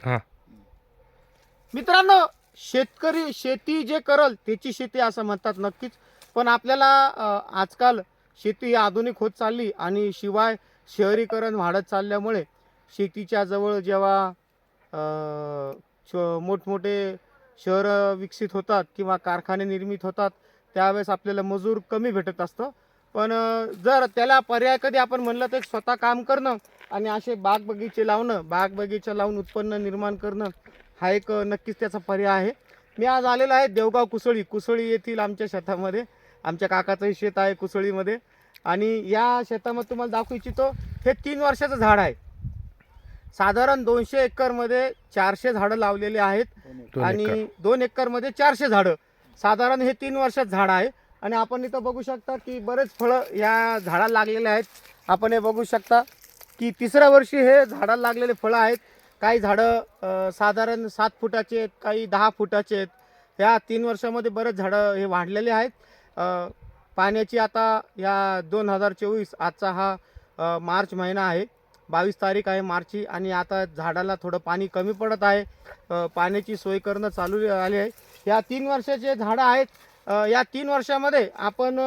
हा. मित्रांनो शेतकरी शेती जे करल त्याची शेती असं म्हणतात नक्कीच. पण आपल्याला आजकाल शेती ही आधुनिक होत चालली आणि शिवाय शहरीकरण वाढत चालल्यामुळे शेतीच्या जवळ जेव्हा श- मोठमोठे शहरं विकसित होतात किंवा कारखाने निर्मित होतात त्यावेळेस आपल्याला मजूर कमी भेटत असतं. पण जर त्याला पर्याय कधी आपण म्हणलं तर स्वतः काम करणं आणि असे बाग बगीचे लावणं बाग बगीचा लावून उत्पन्न निर्माण करणं हा एक नक्कीच त्याचा पर्याय आहे. मी आज आलेलो आहे देवगाव कुसळी. कुसळी येथील आमच्या शेतामध्ये. आमच्या काकाचंही शेत आहे कुसळीमध्ये. आणि या शेतामध्ये तुम्हाला दाखवू इच्छितो हे तीन वर्षाचं झाड आहे. साधारण दोनशे एकरमध्ये चारशे झाडं लावलेली आहेत. आणि एकर. दोन एकरमध्ये चारशे झाडं. साधारण हे तीन वर्षात झाड आहे. आणि आपण इथं बघू शकता की बरेच फळं या झाडाला लागलेले आहेत. आपण हे बघू शकता की तिसऱ्या वर्षी हे झाडाला लागलेले फळं आहेत. काही झाडं साधारण सात फुटाचे आहेत काही दहा फुटाचे आहेत. ह्या तीन वर्षामध्ये बरेच झाडं हे वाढलेले आहेत. पाण्याची आता या दोन हजार चोवीस आजचा हा मार्च महिना आहे. बावीस तारीख आहे मार्चची आणि आता झाडाला थोडं पाणी कमी पडत आहे. पाण्याची सोय करणं चालू आली आहे. या तीन वर्षाचे झाडं आहेत. या तीन वर्षामध्ये आपण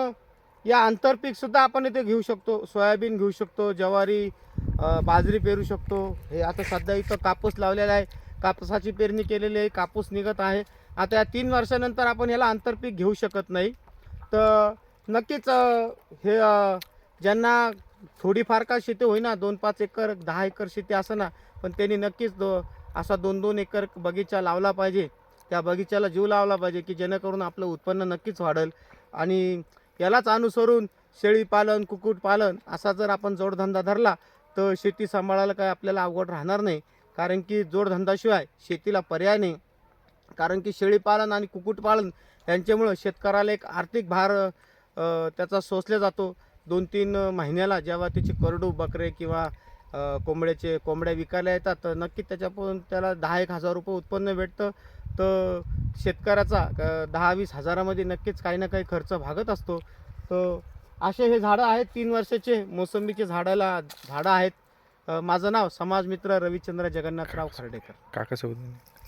या आंतरपीकसुद्धा आपण इथे घेऊ शकतो. सोयाबीन घेऊ शकतो ज्वारी बाजरी पेरू शकतो. हे आता सध्या इथं कापूस लावलेला आहे. कापसाची पेरणी केलेली आहे. कापूस निघत आहे. आता या तीन वर्षानंतर आपण याला आंतरपीक घेऊ शकत नाही. तर नक्कीच हे ज्यांना थोडीफार का शेती होईना दोन पाच एकर दहा एकर शेती असं ना पण त्यांनी नक्कीच दो असा दोन दोन एकर बगीचा लावला पाहिजे. त्या बगीच्याला जीव लावला पाहिजे की जेणेकरून आपलं उत्पन्न नक्कीच वाढेल. आणि यालाच अनुसरून शेळीपालन कुक्कुटपालन असा जर आपण जोडधंदा धरला तर शेती सांभाळायला काय आपल्याला अवघड राहणार नाही. कारण की जोडधंदाशिवाय शेतीला पर्याय नाही. कारण की शेळीपालन आणि कुक्कुटपालन यांच्यामुळं शेतकऱ्याला एक आर्थिक भार त्याचा सोसला जातो. दोन तीन महिन्याला जेव्हा त्याची करडू बकरे किंवा कोंबड्याचे कोंबड्या विकायला येतात तर नक्की त्याच्यापासून त्याला दहा एक हजार रुपये उत्पन्न भेटतं. तर शेतकऱ्याचा दहा वीस हजारामध्ये नक्कीच काही ना काही खर्च भागत असतो. तर असे हे झाडं आहेत तीन वर्षाचे मोसंबीचे झाडाला झाडं आहेत. माझं नाव समाजमित्र रविचंद्र जगन्नाथराव खर्डेकर. काकासोबत